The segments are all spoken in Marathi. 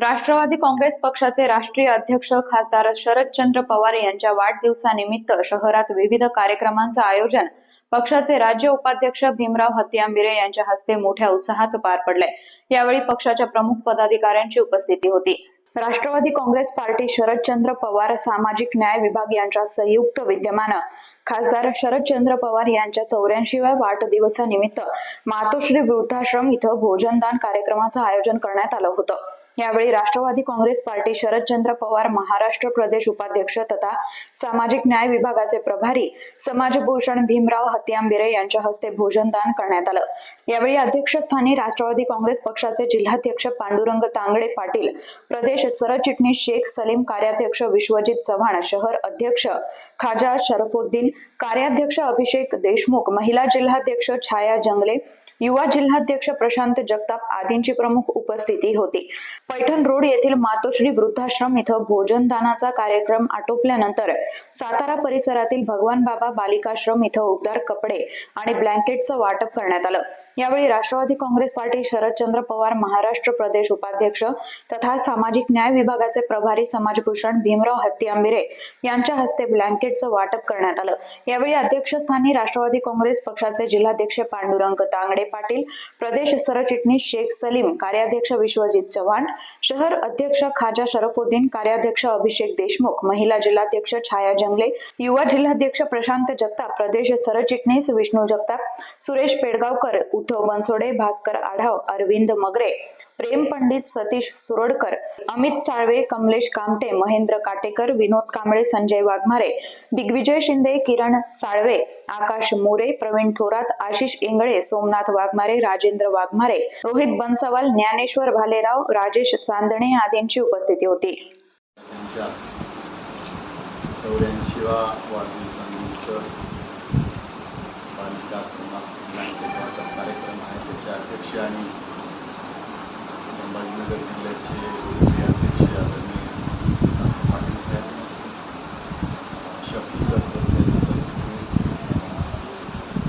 राष्ट्रवादी काँग्रेस पक्षाचे राष्ट्रीय अध्यक्ष खासदार शरदचंद्र पवार यांच्या वाढदिवसानिमित्त शहरात विविध कार्यक्रमांचं आयोजन पक्षाचे राज्य उपाध्यक्ष भीमराव हत्यांबिरे यांच्या हस्ते मोठ्या उत्साहात पार पडले यावेळी पक्षाच्या प्रमुख पदाधिकाऱ्यांची उपस्थिती होती. राष्ट्रवादी काँग्रेस पार्टी शरदचंद्र पवार सामाजिक न्याय विभाग यांच्या संयुक्त विद्यमानं खासदार शरदचंद्र पवार यांच्या चौऱ्याऐंशीव्या वाढदिवसानिमित्त मातोश्री वृद्धाश्रम इथं भोजनदान कार्यक्रमाचं आयोजन करण्यात आलं होतं. यावेळी राष्ट्रवादी काँग्रेस पार्टी शरदचंद्र पवार महाराष्ट्र प्रदेश उपाध्यक्ष तथा सामाजिक न्याय विभागाचे प्रभारी समाजभूषण भीमराव हत्यांबिरे यांच्या हस्ते भोजनदान करण्यात आलं. यावेळी अध्यक्षस्थानी राष्ट्रवादी काँग्रेस पक्षाचे जिल्हाध्यक्ष पांडुरंग तांगडे पाटील प्रदेश सरचिटणीस शेख सलीम कार्याध्यक्ष विश्वजित चव्हाण शहर अध्यक्ष खाजा शरफुद्दीन कार्याध्यक्ष अभिषेक देशमुख महिला जिल्हाध्यक्ष छाया जंगले युवा जिल्हाध्यक्ष प्रशांत जगताप आदींची प्रमुख उपस्थिती होती. पैठण रोड येथील मातोश्री वृद्धाश्रम इथं भोजनदानाचा कार्यक्रम आटोपल्यानंतर सातारा परिसरातील भगवान बाबा बालिकाश्रम इथं उबदार कपडे आणि ब्लँकेटचं वाटप करण्यात आलं. यावेळी राष्ट्रवादी काँग्रेस पार्टी शरदचंद्र पवार महाराष्ट्र प्रदेश उपाध्यक्ष तथा सामाजिक न्याय विभागाचे प्रभारी समाजभूषण भीमराव हत्तीआंबिरे यांच्या हस्ते ब्लँकेटचं वाटप करण्यात आलं. यावेळी अध्यक्षस्थानी राष्ट्रवादी काँग्रेस पक्षाचे जिल्हाध्यक्ष पांडुरंग तांगडे पाटील प्रदेश सरचिटणीस शेख सलीम कार्याध्यक्ष विश्वजित चव्हाण शहर अध्यक्ष खाजा शरफुद्दीन कार्याध्यक्ष अभिषेक देशमुख महिला जिल्हाध्यक्ष छाया जंगले युवा जिल्हाध्यक्ष प्रशांत जगताप प्रदेश सरचिटणीस विष्णू जगताप सुरेश पेडगावकर उद्धव बनसोडे भास्कर आढाव अरविंद मगरे प्रेम पंडित सतीश सुरोडकर अमित साळवे कमलेश कामटे महेंद्र काटेकर विनोद कांबळे संजय वाघमारे दिग्विजय शिंदे किरण साळवे आकाश मोरे प्रवीण थोरात आशिष इंगळे सोमनाथ वाघमारे राजेंद्र वाघमारे रोहित बनसवाल ज्ञानेश्वर भालेराव राजेश चांदणे आदींची उपस्थिती होती. चौऱ्याऐंशीवा वाढदिवसानिमित्त आश्रमात ब्लँकेट वाटप कार्यक्रम आहे त्याचे अध्यक्ष आणि संभाजीनगर जिल्ह्याचे अध्यक्ष आदरणीय पाटील साहेब शक्ती सर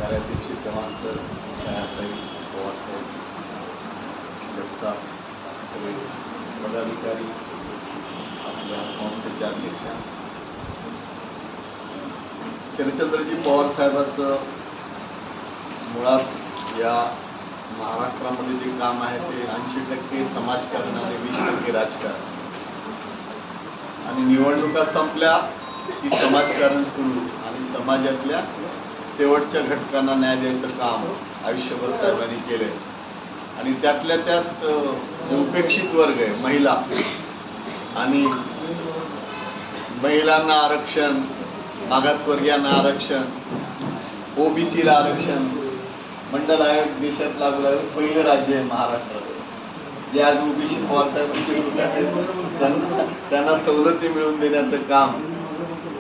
कार्याध्यक्ष चव्हाण सर छायाताई पवार साहेब जगताप सगळे पदाधिकारी आपल्या संस्थेचे अध्यक्ष शरदचंद्रजी पवार साहेबांचं मुळात या महाराष्ट्रामध्ये जे काम आहे ते ऐंशी टक्के समाजकारण आणि वीस टक्के राजकारण. आणि निवडणुका संपल्या की समाजकारण सुरू आणि समाजातल्या शेवटच्या घटकांना न्याय द्यायचं काम आयुष्यभर साहेबांनी केलंय. आणि त्यातल्या त्यात उपेक्षित वर्ग आहे महिला. आणि महिलांना आरक्षण मागासवर्गीयांना आरक्षण ओबीसीला आरक्षण मंडल आयोग देशात लागू लागलं पहिलं राज्य आहे महाराष्ट्रात जे आज ओबीसी पवारसाहेबांचे ग्रुप आहेत त्यांना त्यांना सवलती मिळवून देण्याचं काम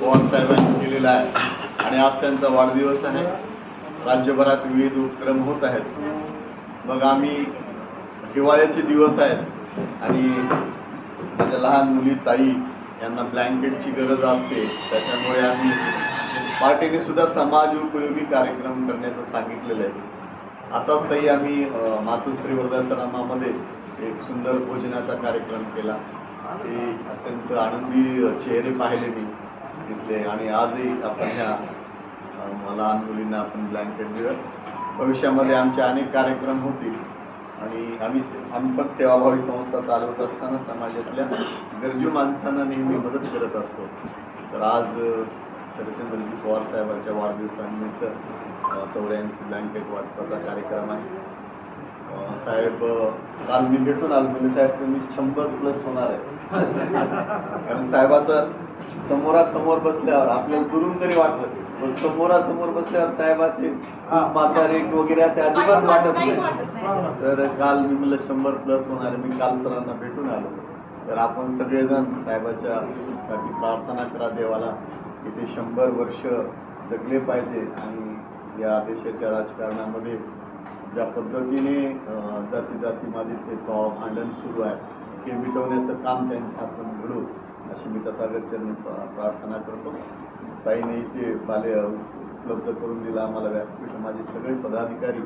पवारसाहेबांनी केलेलं आहे. आणि आज त्यांचा वाढदिवस आहे. राज्यभरात विविध उपक्रम होत आहेत. मग आम्ही हिवाळ्याचे दिवस आहेत. आणि माझ्या लहान मुली ताई यांना ब्लँकेटची गरज असते. त्याच्यामुळे आम्ही पार्टीने सुद्धा समाज उपयोगी कार्यक्रम करण्याचं सांगितलेलं आहे. आताच ताई आम्ही मातोश्री वृद्धाश्रमामध्ये एक सुंदर भोजनाचा कार्यक्रम केला. ते अत्यंत आनंदी चेहरे पाहिले मी तिथले आणि आजही आपण ह्या मला लहान मुलींना आपण ब्लँकेट दिलं भविष्यामध्ये आमचे अनेक कार्यक्रम होतील आणि आम्ही आम्ही पण सेवाभावी संस्था चालवत असताना समाजातल्या गरजू माणसांना नेहमी मदत करत असतो. तर आज शरदचंद्रजी पवार साहेबांच्या वाढदिवसानिमित्त चौऱ्याऐंशी ब्लँकेट वाटपाचा कार्यक्रम आहे. साहेब काल मी भेटून आलो म्हणजे साहेब तुम्ही शंभर प्लस होणार आहे. कारण साहेबाचं समोरासमोर बसल्यावर आपल्याला दुरून तरी वाटलं. पण समोरासमोर बसल्यावर साहेबाचे म्हातारे वगैरे असे अजिबात वाटत नाही. तर काल मी म्हणलं शंभर प्लस होणार आहे. मी काल सरांना भेटून आलो. तर आपण सगळेजण साहेबाच्या साठी प्रार्थना करा देवाला. की ते शंभर वर्ष जगले पाहिजे आणि या देशाच्या राजकारणामध्ये ज्या पद्धतीने जाती जाती जातीमध्ये ते आंदोलन भांडण सुरू आहे ते मिटवण्याचं काम त्यांच्या आपण घडू अशी मी तथागतच्यांनी प्रार्थना करतो. ताईने इथे बाले उपलब्ध करून दिला आम्हाला व्यासपीठ माझे सगळे पदाधिकारी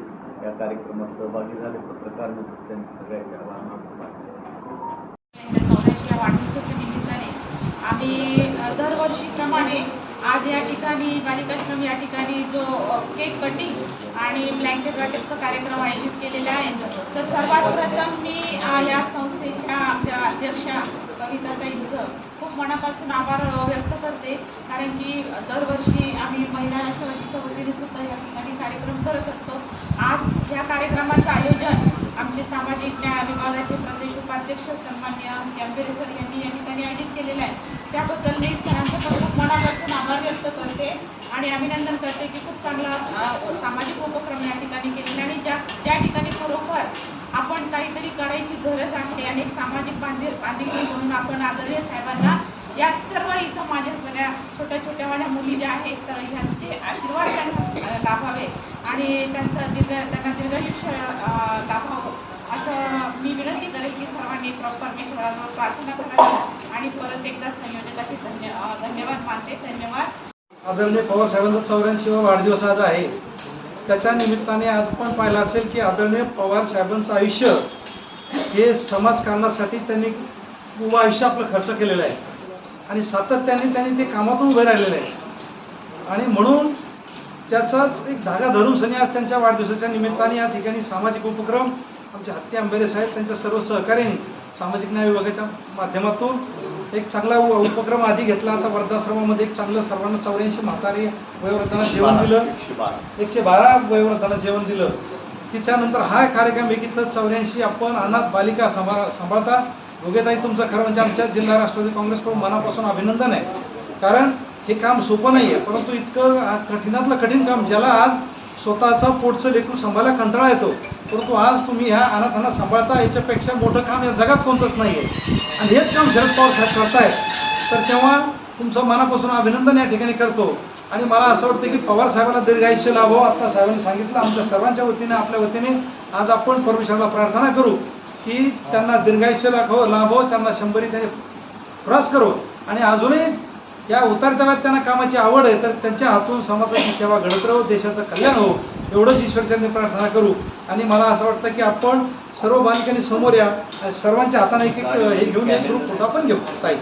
या कार्यक्रमात सहभागी झाले. पत्रकार मित्र त्यांचे सगळ्यांचे आम्ही दरवर्षीप्रमाणे आज या ठिकाणी बालिकाश्रम या ठिकाणी जो केक कटिंग आणि ब्लँकेट वाटपचा कार्यक्रम आयोजित केलेला आहे तर सर्वात प्रथम मी या संस्थेच्या आमच्या अध्यक्षा कविताताईंचं खूप मनापासून आभार व्यक्त करते. कारण की दरवर्षी आम्ही महिला राष्ट्रवादीच्या वतीने सुद्धा या ठिकाणी कार्यक्रम करत असतो. आज या कार्यक्रमाचं आयोजन सामाजिक न्याय विभागाचे प्रदेश उपाध्यक्ष सन्मान्य जंबेरे सर यांनी या ठिकाणी आयोजित केलेलं आहे. त्याबद्दल मी सरांचं खूप मनापासून आभार व्यक्त करते आणि अभिनंदन करते की खूप चांगला सामाजिक उपक्रम या ठिकाणी केलेला आणि ज्या ज्या ठिकाणी खरोखर आपण काहीतरी करायची गरज आहे आणि सामाजिक बांधील बांधिलकी म्हणून आपण आदरणीय साहेबांना या सर्व इथं माझ्या सगळ्या छोट्या छोट्या माझ्या मुली ज्या आहेत तर ह्यांचे आशीर्वाद त्यांना लाभावे आणि त्यांचं दीर्घ त्यांना दीर्घायुष्य लाभावं. असं मी विनंती करेल की सर्वांनी प्र- परमेश्वराजवळ प्रार्थना करावी आणि परत एकदा संयोजकाचे धन्य धन्यवाद मानते. धन्यवाद. आदरणीय पवार साहेबांचा चौऱ्याऐंशीवा वाढदिवस आज आहे. त्याच्या निमित्ताने आज पण पाहिलं असेल की आदरणीय पवार साहेबांचं आयुष्य हे समाजकारणासाठी त्यांनी उभं आयुष्य आपलं खर्च केलेलं आहे. आणि सातत्याने त्यांनी ते कामातून उभे राहिलेले आहे आणि म्हणून त्याचाच एक धागा धरून सनी आज त्यांच्या वाढदिवसाच्या निमित्ताने या ठिकाणी सामाजिक उपक्रम आमचे हत्ती आंबेरे साहेब त्यांच्या सर्व सहकार्याने सामाजिक न्याय विभागाच्या माध्यमातून एक चांगला उपक्रम आधी घेतला. आता वृद्धाश्रमामध्ये एक चांगलं सर्वांना चौऱ्याऐंशी म्हातारी वयोवृद्धांना जेवण दिलं. एकशे बारा. वयोवृद्धांना जेवण दिलं. तिच्यानंतर हा कार्यक्रम एक इथं चौऱ्याऐंशी आपण अनाथ बालिका सांभाळ सांभाळता. योग्यताई तुमचं खरं म्हणजे आमच्या जिल्हा राष्ट्रवादी काँग्रेसकडून मनापासून अभिनंदन आहे. कारण हे काम सोपं नाही आहे परंतु इतकं कठीणातलं कठीण काम ज्याला आज स्वतःचं पोटचं लेकरू सांभाळायला कंटाळा येतो. परंतु आज तुम्ही ह्या अनाथांना सांभाळता याच्यापेक्षा मोठं काम या जगात कोणतंच नाही आहे आणि हेच काम शरद पवार साहेब करतायत. तर तेव्हा तुमचं मनापासून अभिनंदन या ठिकाणी करतो. आणि मला असं वाटतं की पवार साहेबांना दीर्घायुष्य लाभो. आता साहेबांनी सांगितलं आमच्या सर्वांच्या वतीने आपल्या वतीने आज आपण परमेश्वराला प्रार्थना करू की त्यांना दीर्घायुष्य लाभो लाभो त्यांना शंभरी त्याने क्रॉस करो. आणि अजूनही या उतरत्या त्यांना कामाची आवड आहे तर त्यांच्या हातून समाजाची सेवा घडत राहो देशाचं कल्याण हो. एवढंच ईश्वरचरणी प्रार्थना करू आणि मला असं वाटतं की आपण सर्व बालिकांनी समोर या सर्वांच्या हाताने एक एक हे घेऊन एक ग्रुप फोटो आपण घेऊ ताई